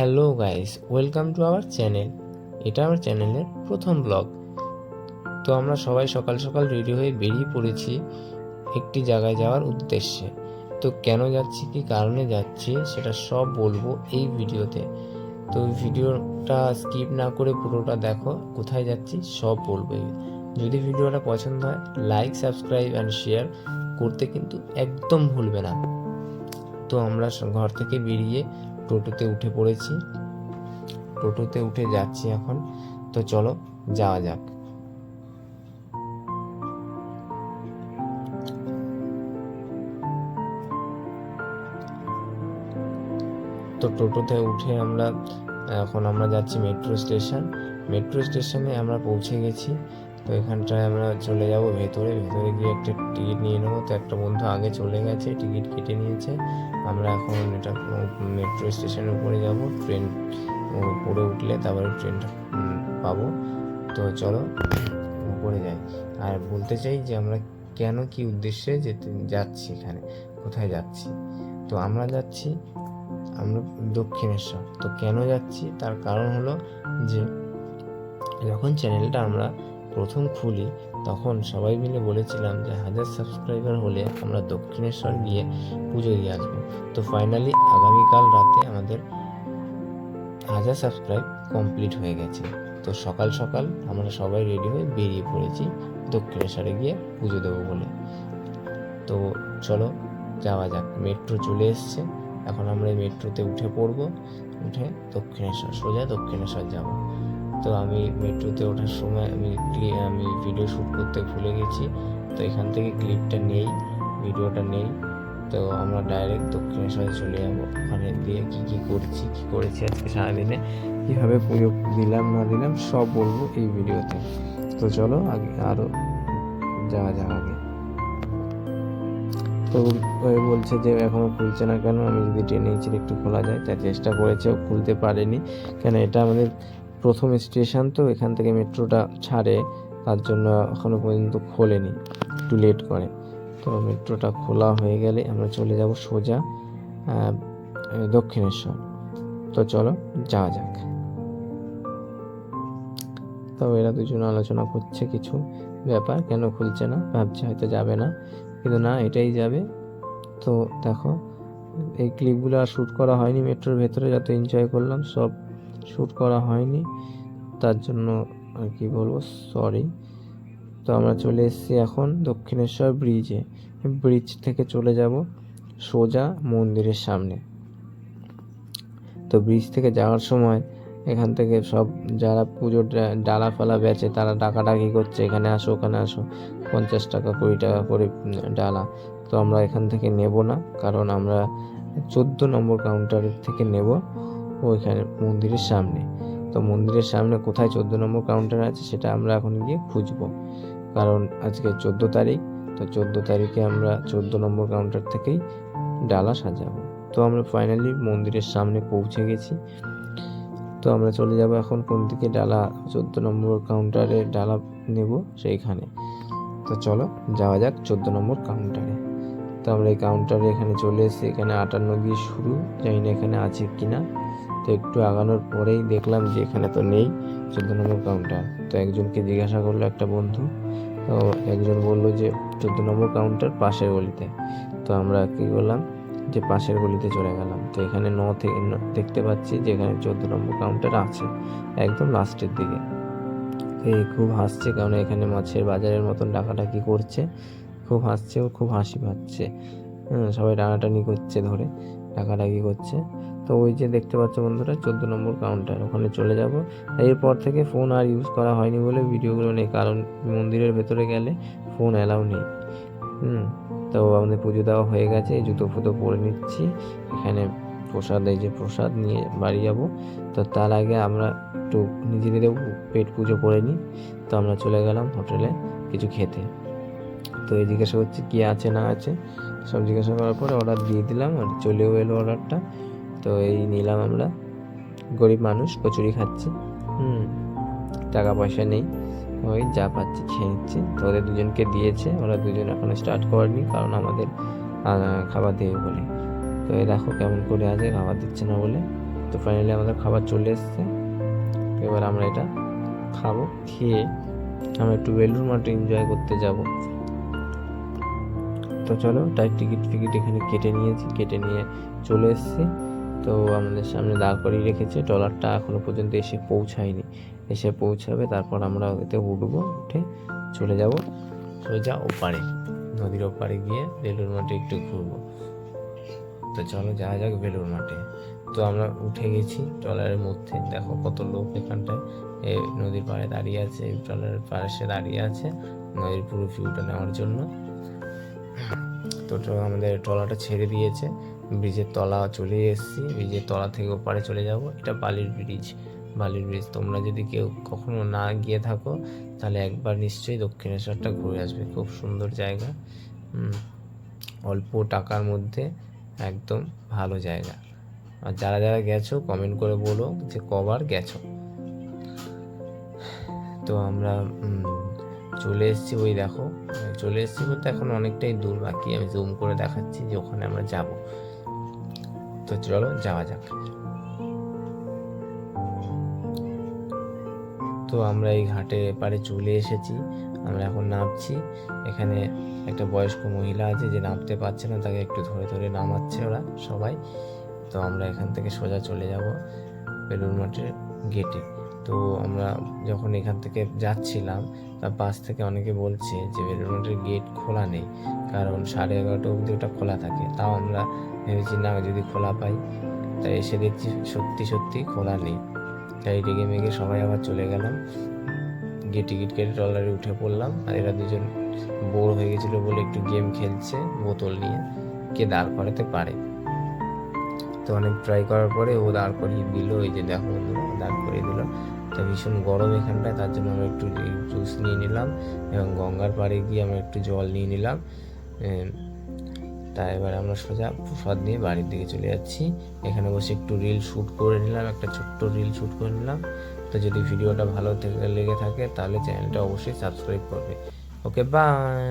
Hello guys, welcome to our channel. এটা আমার চ্যানেলের প্রথম ব্লগ। তো আমরা সবাই সকাল সকাল রেডি হয়ে বেরিয়ে পড়েছি একটি জায়গায় যাওয়ার উদ্দেশ্যে। তো কেন যাচ্ছি, কি কারণে যাচ্ছি, সেটা সব বলব এই ভিডিওতে। তো ভিডিওটা স্কিপ না করে পুরোটা দেখো, কোথায় যাচ্ছি সব বলব। যদি ভিডিওটা পছন্দ হয়, লাইক, সাবস্ক্রাইব অ্যান্ড শেয়ার করতে কিন্তু একদম ভুলবে না। তো আমরা ঘর থেকে বেরিয়ে টোটোতে উঠে পড়েছি। টোটোতে উঠে যাচ্ছি এখন। তো চলো, যাওয়া যাক। তো টোটোতে উঠে আমরা, এখন আমরা যাচ্ছি মেট্রো স্টেশন মেট্রো স্টেশনে আমরা পৌঁছে গেছি। তো এখানটায় আমরা চলে যাব ভেতরে। ভেতরে গিয়ে একটা টিকিট নিয়ে নেব। তো একটা বন্ধু আগে চলে গেছে, টিকিট কেটে নিয়েছে। আমরা এখন এটা মেট্রো স্টেশনের উপরে যাব। ট্রেন উপরে উঠলে তারপরে ট্রেনটা পাবো। তো চলো, উপরে যাই। আর বলতে চাই যে আমরা কেন কি উদ্দেশ্যে যেতে, যাচ্ছি এখানে? কোথায় যাচ্ছি? তো আমরা যাচ্ছি, আমরা দক্ষিণেশ্বর। তো কেন যাচ্ছি? তার কারণ হলো যে, যখন চ্যানেলটা আমরা প্রথম খুলি, তখন সবাই মিলে বলেছিলাম যে হাজার সাবস্ক্রাইবার হলে আমরা দক্ষিণেশ্বর গিয়ে পুজো দিয়ে আসব। তো ফাইনালি আগামীকাল রাতে আমাদের হাজার সাবস্ক্রাইব কমপ্লিট হয়ে গেছে। তো সকাল সকাল আমরা সবাই রেডি হয়ে বেরিয়ে পড়েছি দক্ষিণেশ্বরে গিয়ে পুজো দেবো বলে। তো চলো যাওয়া যাক মেট্রো চলে এসছে। এখন আমরা মেট্রোতে উঠে পড়ব, উঠে দক্ষিণেশ্বর, সোজা দক্ষিণেশ্বর যাব। তো আমি মেট্রোতে ওঠার সময় আমি আমি ভিডিও শ্যুট করতে ভুলে গেছি। তো এখান থেকে ক্লিপটা নেই ভিডিওটা নেই। তো আমরা ডাইরেক্ট দক্ষিণেশ্বরে চলে যাব। ওখানে দিয়ে কী কী করছি, কী করেছি আজকে সারাদিনে, কীভাবে পুজো দিলাম, না দিলাম, সব বলব এই ভিডিওতে তো চলো আগে আরও যাওয়া যাক আগে। তো বলছে যে এখনও খুলছে না কেন? আমি যদি টেনে ইচ্ছি একটু খোলা যায় তার চেষ্টা করেছে খুলতে পারেনি। কেন এটা আমাদের প্রথম স্টেশন তো এখান থেকে মেট্রোটা ছাড়ে, তার জন্য এখনও পর্যন্ত খোলেনি, একটু লেট করে। তো মেট্রোটা খোলা হয়ে গেলে আমরা চলে যাব সোজা দক্ষিণেশ্বর। তো চলো, যাওয়া যাক। তো এরা দুজন আলোচনা করছে কিছু ব্যাপার, কেন খুলছে না, ভাবছে হয়তো যাবে না, কিন্তু না, এটাই যাবে। তো দেখো, এই ক্লিপগুলো আর শ্যুট করা হয়নি মেট্রোর ভেতরে, যত এনজয় করলাম, সব শ্যুট করা হয়নি। তার জন্য আর কি বলব সরি তো আমরা চলে এসেছি এখন দক্ষিণেশ্বর ব্রিজে ব্রিজ থেকে চলে যাব সোজা মন্দিরের সামনে। তো ব্রিজ থেকে যাওয়ার সময় এখান থেকে সব যারা পুজোর ডালা ফালা বেচে, তারা ডাকাডাকি করছে, এখানে আসো, ওখানে আসো। পঞ্চাশ টাকা, কুড়ি টাকা করে ডালা। তো আমরা এখান থেকে নেব না, কারণ আমরা চোদ্দ নম্বর কাউন্টারের থেকে নেব। ওইখানে মন্দিরের সামনে। তো মন্দিরের সামনে কোথায় চোদ্দ নম্বর কাউন্টার আছে সেটা আমরা এখন গিয়ে খুঁজবো। কারণ আজকে চোদ্দ তারিখ, তো চোদ্দ তারিখে আমরা চোদ্দ নম্বর কাউন্টার থেকেই ডালা সাজাবো। তো আমরা ফাইনালি মন্দিরের সামনে পৌঁছে গেছি। তো আমরা চলে যাব এখন কোন দিকে? ডালা, চোদ্দ নম্বর কাউন্টারে ডালা নেব সেইখানে। তো চলো যাওয়া যাক চোদ্দ নম্বর কাউন্টারে তো আমরা এই কাউন্টারে এখানে চলে এসেছি। এখানে আটান্ন দিয়ে শুরু। জানি না এখানে আছে কি না তো একটু আগানোর পরেই দেখলাম যে এখানে তো নেই চোদ্দ নম্বর কাউন্টার তো একজনকে জিজ্ঞাসা করল একটা বন্ধু, তো একজন বলল যে চোদ্দ নম্বর কাউন্টার পাশের গলিতে। তো আমরা কী করলাম যে পাশের গলিতে চলে গেলাম। তো এখানে ন থেকে দেখতে পাচ্ছি যে এখানে চোদ্দ নম্বর কাউন্টার আছে, একদম লাস্টের দিকে। এই খুব হাসছে কারণ এখানে মাছের বাজারের মতন ডাকাডাকি করছে। খুব হাসছে ও খুব হাসি পাচ্ছে। সবাই টানাটানি করছে ধরে, ডাকাডাকি করছে। তো ওই যে দেখতে পাচ্ছ বন্ধুরা, চোদ্দ নম্বর কাউন্টার ওখানে চলে যাব। এরপর থেকে ফোন আর ইউজ করা হয়নি বলে ভিডিওগুলো নেই, কারণ মন্দিরের ভেতরে গেলে ফোন অ্যালাউ নেই। হুম, তো আমাদের পুজো দেওয়া হয়ে গেছে জুতো ফুতো পরে নিচ্ছি। এখানে প্রসাদ, এই যে প্রসাদ নিয়ে বাড়ি যাব। তো তার আগে আমরা একটু নিজেদেরও পেট পুজো করে নিই। তো আমরা চলে গেলাম হোটেলে কিছু খেতে। তো এই জিজ্ঞাসা করছি, কী আছে না আছে? সব জিজ্ঞাসা করার পরে অর্ডার দিয়ে দিলাম আর চলেও এলো অর্ডারটা তো এই নিলাম আমরা। গরিব মানুষ, কচুরি খাচ্ছি। হুম, টাকা পয়সা নেই। ওই যা পাচ্ছি খেয়ে নিচ্ছি। তো ওদের দুজনকে দিয়েছে। ওরা দুজন এখনও স্টার্ট করেনি, কারণ আমাদের খাবার দেবে বলে। তো এই দেখো কেমন করে আছে, খাবার দিচ্ছে না বলে। তো ফাইনালি আমাদের খাবার চলে এসছে। এবার আমরা এটা খাব, খেয়ে আমরা একটু বেলুর মাঠে এনজয় করতে যাব। তো চলো তাই টিকিট ফিকিট এখানে কেটে নিয়েছি, কেটে নিয়ে চলে এসেছি। তো আমাদের সামনে দাঁড় করিয়ে রেখেছে ট্রলারটা এখনও পর্যন্ত এসে পৌঁছায়নি। এসে পৌঁছাবে, তারপর আমরা এতে উঠবো, উঠে চলে যাব। সোজা ওপারে, নদীর ওপারে গিয়ে বেলুর মাঠে একটু ঘুরবো। তো চলো যাওয়া যাক বেলুর মাঠে। তো আমরা উঠে গেছি ট্রলারের মধ্যে। দেখো কত লোক এখানটায়। এ নদীর পাড়ে দাঁড়িয়ে আছে ট্রলারের পাশে দাঁড়িয়ে আছে। নদীর পুরো ভিউটা নেওয়ার জন্য। তো আমাদের ট্রলারটা ছেড়ে দিয়েছে। ব্রিজের তলা চলে এসেছি। ব্রিজের তলা থেকে ওপারে চলে যাব। এটা বালির ব্রিজ। বালির ব্রিজ। তোমরা যদি কেউ কখনো না গিয়ে থাকো, তাহলে একবার নিশ্চয়ই দক্ষিণেশ্বরটা ঘুরে আসবে। খুব সুন্দর জায়গা। অল্প টাকার মধ্যে একদম ভালো জায়গা। আর যারা যারা গেছো কমেন্ট করে বলো যে কবার গেছো। তো আমরা চলে এসেছি ওই দেখো। মানে চলে এসেছি বলতে এখন অনেকটাই দূর, বাকি আমি জুম করে দেখাচ্ছি যে ওখানে আমরা যাব। তো চলো, যাওয়া যাক। তো আমরা এই ঘাটের এপারে চলে এসেছি। আমরা এখন নামছি। এখানে একটা বয়স্ক মহিলা আছে যে নামতে পারছে না, তাকে একটু ধরে ধরে নামাচ্ছে ওরা সবাই। তো আমরা এখান থেকে সোজা চলে যাব বেলুর মাঠের গেটে তো আমরা যখন এখান থেকে যাচ্ছিলাম, তার পাশ থেকে অনেকে বলছে যে বেলুর মাঠের গেট খোলা নেই, কারণ সাড়ে এগারোটা অবধি ওটা খোলা থাকে। তাও আমরা ভেবেছি, না, যদি খোলা পাই, তাই এসে দেখছি সত্যি সত্যি খোলা নেই। তাই রেগে মেগে সবাই আবার চলে গেলাম। গিয়ে টিকিট কেটে ট্রলারে উঠে পড়লাম। আর এরা দুজন বোর হয়ে গেছিল বলে একটু গেম খেলছে বোতল নিয়ে। কে দাঁড় করাতে পারে। তো অনেক ট্রাই করার পরে ও দাঁড় করিয়ে দিল, এই যে দেখো বন্ধুরা দাঁড় করিয়ে দিল। তো ভীষণ গরম এখানটায়, তার জন্য আমরা একটু জুস নিয়ে নিলাম এবং গঙ্গার পাড়ে গিয়ে আমরা একটু জল নিয়ে নিলাম। তা এবার আমরা সোজা প্রসাদ নিয়ে বাড়ির দিকে চলে যাচ্ছি। এখানে বসে একটু রিল শ্যুট করে নিলাম, একটা ছোট্ট রিল শ্যুট করে নিলাম। তো যদি ভিডিওটা ভালো থেকে লেগে থাকে, তাহলে চ্যানেলটা অবশ্যই সাবস্ক্রাইব করবে। Okay bye